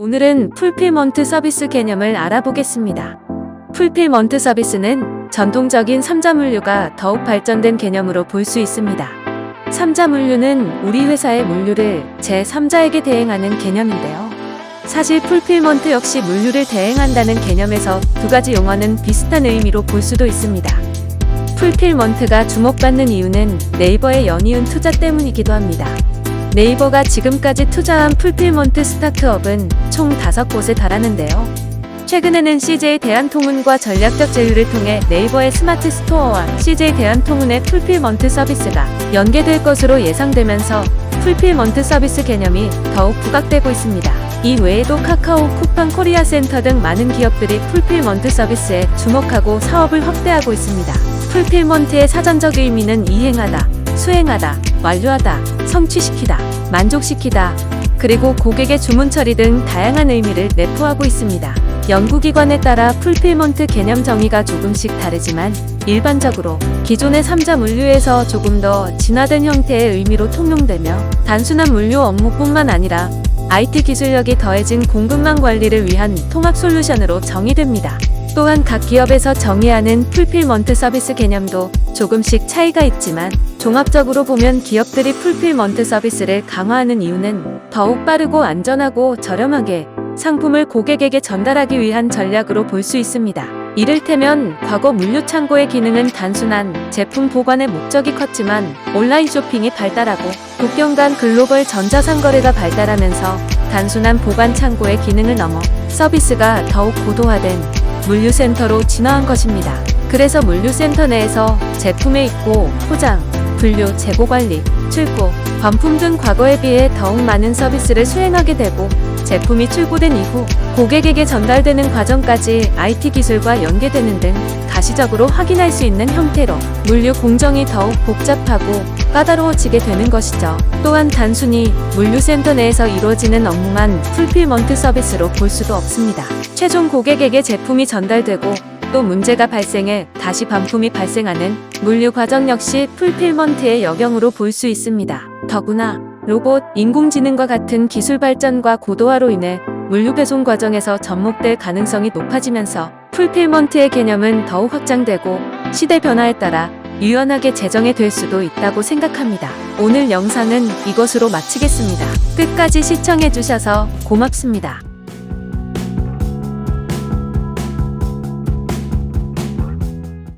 오늘은 풀필먼트 서비스 개념을 알아보겠습니다. 풀필먼트 서비스는 전통적인 삼자 물류가 더욱 발전된 개념으로 볼 수 있습니다. 삼자 물류는 우리 회사의 물류를 제3자에게 대행하는 개념인데요. 사실 풀필먼트 역시 물류를 대행한다는 개념에서 두 가지 용어는 비슷한 의미로 볼 수도 있습니다. 풀필먼트가 주목받는 이유는 네이버의 연이은 투자 때문이기도 합니다. 네이버가 지금까지 투자한 풀필먼트 스타트업은 총 5곳에 달하는데요. 최근에는 CJ 대한통운과 전략적 제휴를 통해 네이버의 스마트 스토어와 CJ 대한통운의 풀필먼트 서비스가 연계될 것으로 예상되면서 풀필먼트 서비스 개념이 더욱 부각되고 있습니다. 이 외에도 카카오, 쿠팡 코리아 센터 등 많은 기업들이 풀필먼트 서비스에 주목하고 사업을 확대하고 있습니다. 풀필먼트의 사전적 의미는 이행하다, 수행하다, 완료하다, 성취시키다, 만족시키다, 그리고 고객의 주문 처리 등 다양한 의미를 내포하고 있습니다. 연구기관에 따라 풀필먼트 개념 정의가 조금씩 다르지만 일반적으로 기존의 삼자 물류에서 조금 더 진화된 형태의 의미로 통용되며 단순한 물류 업무뿐만 아니라 IT 기술력이 더해진 공급망 관리를 위한 통합 솔루션으로 정의됩니다. 또한 각 기업에서 정의하는 풀필먼트 서비스 개념도 조금씩 차이가 있지만 종합적으로 보면 기업들이 풀필먼트 서비스를 강화하는 이유는 더욱 빠르고 안전하고 저렴하게 상품을 고객에게 전달하기 위한 전략으로 볼 수 있습니다. 이를테면 과거 물류 창고의 기능은 단순한 제품 보관의 목적이 컸지만 온라인 쇼핑이 발달하고 국경 간 글로벌 전자상거래가 발달하면서 단순한 보관 창고의 기능을 넘어 서비스가 더욱 고도화된 물류센터로 진화한 것입니다. 그래서 물류센터 내에서 제품의 입고, 포장, 분류, 재고 관리, 출고, 반품 등 과거에 비해 더욱 많은 서비스를 수행하게 되고 제품이 출고된 이후 고객에게 전달되는 과정까지 IT 기술과 연계되는 등 가시적으로 확인할 수 있는 형태로 물류 공정이 더욱 복잡하고 까다로워지게 되는 것이죠. 또한 단순히 물류센터 내에서 이루어지는 업무만 풀필먼트 서비스로 볼 수도 없습니다. 최종 고객에게 제품이 전달되고 또 문제가 발생해 다시 반품이 발생하는 물류 과정 역시 풀필먼트의 영역으로 볼 수 있습니다. 더구나 로봇, 인공지능과 같은 기술 발전과 고도화로 인해 물류 배송 과정에서 접목될 가능성이 높아지면서 풀필먼트의 개념은 더욱 확장되고 시대 변화에 따라 유연하게 재정해 될 수도 있다고 생각합니다. 오늘 영상은 이것으로 마치겠습니다. 끝까지 시청해 주셔서 고맙습니다.